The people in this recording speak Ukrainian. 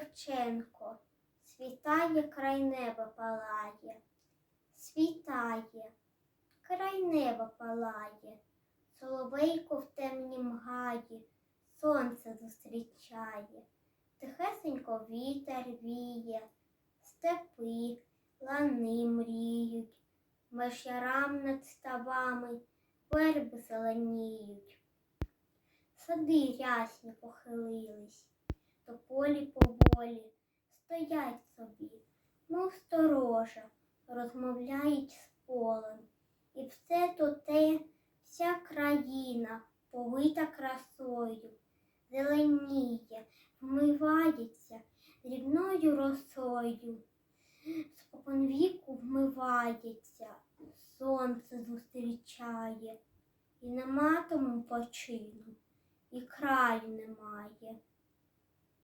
Шевченко, світає край неба палає, світає, край неба палає, соловейко в темнім гаї, сонце зустрічає, тихесенько вітер віє, степи, лани мріють, меж над ставами верби зеленіють. Сади рясні похилились, то полі поволі стоять собі, мов сторожа, розмовляють з полем. І все то те, вся країна повита красою, зеленіє, вмивається дрібною росою. Споконвіку вмивається, сонце зустрічає, і нема тому почину, і краю немає.